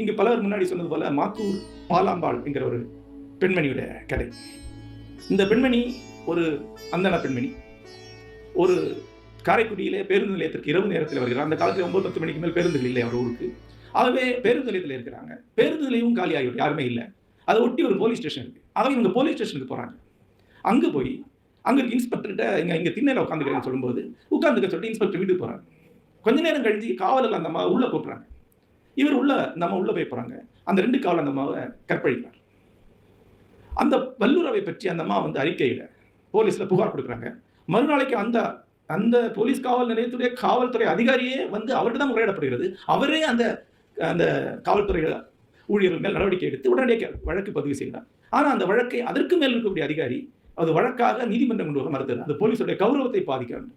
இங்கு பலர் முன்னாடி சொன்னது போல மாத்தூர் பாலாம்பாள் என்கிற ஒரு பெண்மணியோட கதை. இந்த பெண்மணி ஒரு அந்தன பெண்மணி. ஒரு காரைக்குடியிலே பேருந்து நிலையத்திற்கு இரவு நேரத்தில் வருகிறார். அந்த காலத்தில் ஒன்பது பத்து மணிக்கு மேல் பேருந்துகள் இல்லை அவர் ஊருக்கு. ஆகவே பேருந்து நிலையத்தில் இருக்கிறாங்க. பேருந்து நிலையம் காலி யாருமே இல்லை. அதை ஒட்டி ஒரு போலீஸ் ஸ்டேஷன் இருக்கு. ஆகவே இவங்க போலீஸ் ஸ்டேஷனுக்கு போகிறாங்க அங்கே போய் அங்கே இருக்க இன்ஸ்பெக்டர்கிட்ட இங்கே இங்கே திண்ணையில் உட்காந்துக்கிறேன்னு சொல்லும்போது உட்காந்துக்க சொல்லிட்டு இன்ஸ்பெக்டர் வீட்டுக்கு போகிறாங்க கொஞ்ச நேரம் கழிஞ்சு காவலர்கள் அந்த அம்மா உள்ளே கூப்பிடுறாங்க. இவர் உள்ள நம்ம உள்ள போய் போறாங்க. அந்த ரெண்டு காவல் அந்த அம்மாவை கற்பழிக்கிறார். அந்த வல்லுறவை பற்றி அந்த அம்மா வந்து அறிக்கையில போலீஸ்ல புகார் கொடுக்குறாங்க. மறுநாளைக்கு அந்த அந்த போலீஸ் காவல் நிலையத்துடைய காவல்துறை அதிகாரியே வந்து அவர்கிட்ட தான் முறையிடப்படுகிறது. அவரே அந்த அந்த காவல்துறை ஊழியர்கள் மேல் நடவடிக்கை எடுத்து உடனடியாக வழக்கு பதிவு செய்கிறார். ஆனால் அந்த வழக்கை அதற்கு மேல் இருக்கக்கூடிய அதிகாரி அது வழக்காக நீதிமன்றம் கொண்டு வர மறுத்தது. அந்த போலீஸுடைய கௌரவத்தை பாதிக்கிறது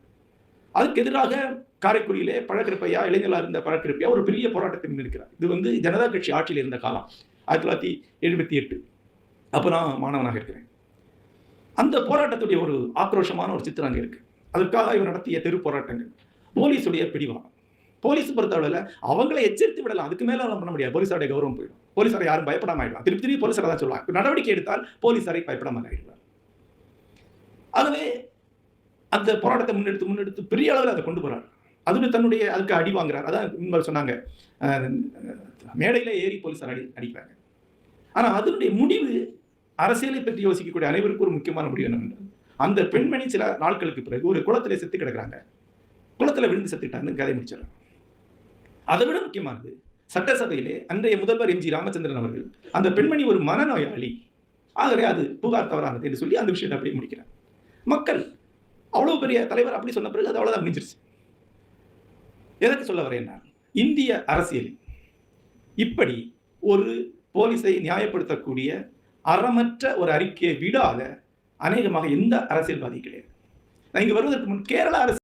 அதுக்கு எதிராக காரைக்குடியிலே பழக்கிருப்பையா இளைஞர்களாக இருந்த பழக்கிருப்பையா ஒரு பெரிய போராட்டத்தை முன்னெடுக்கிறார். இது வந்து ஜனதா கட்சி ஆட்சியில் இருந்த காலம் ஆயிரத்தி தொள்ளாயிரத்தி எழுபத்தி எட்டு. அப்போ நான் மாணவனாக இருக்கிறேன். அந்த போராட்டத்துடைய ஒரு ஆக்ரோஷமான ஒரு சித்திரம் அங்கே இருக்குது அதற்காக இவர் நடத்திய தெரு போராட்டங்கள். போலீஸுடைய பிடிவாதம். போலீஸ் பொறுத்தளவில் அவங்களை எச்சரித்து விடலாம். அதுக்கு மேலே நம்ம பண்ண முடியாது. போலீஸாருடைய கௌரவம் போயிடும். போலீஸாரை யாரும் பயப்படாம ஆயிடுவாங்க. திருப்பி திருப்பி போலீஸாரை தான் சொல்லுவாங்க. நடவடிக்கை எடுத்தால் போலீஸாரை பயப்படாமல் ஆயிடுவார் ஆகவே அந்த போராட்டத்தை முன்னெடுத்து முன்னெடுத்து பெரிய அளவில் அதை கொண்டு போகிறார் அதுல தன்னுடைய அதுக்கு அடி வாங்குறார். அதான் இவங்க சொன்னாங்க. மேடையில் ஏறி போலீஸார் அடி அடிக்கிறாங்க. ஆனால் அதனுடைய முடிவு அரசியலை பற்றி யோசிக்கக்கூடிய அனைவருக்கும் ஒரு முக்கியமான முடிவு என்னவென்றால் அந்த பெண்மணி சில நாட்களுக்கு பிறகு ஒரு குளத்திலே செத்து கிடக்குறாங்க. குளத்துல விழுந்து செத்துட்டான்னு கதை முடிச்சிடறாங்க அதை விட முக்கியமானது சட்டசபையிலே அன்றைய முதல்வர் எம். ஜி. ராமச்சந்திரன் அவர்கள் அந்த பெண்மணி ஒரு மனநோயாளி. ஆகவே அது புகார் தவறானது என்று சொல்லி அந்த விஷயத்தை அப்படியே முடிக்கிறார். மக்கள் அவ்வளவு பெரிய தலைவர் அப்படி சொன்ன பிறகு அது அவ்வளவுதான் முடிஞ்சிருச்சு. எதற்கு சொல்ல வரேன் நான்? இந்திய அரசியலில் இப்படி ஒரு போலீஸை நியாயப்படுத்தக்கூடிய அறமற்ற ஒரு அறிக்கையை விடாத அநேகமாக எந்த அரசியல்வாதி கிடையாது. நான் இங்க வருவதற்கு முன் கேரள அரசு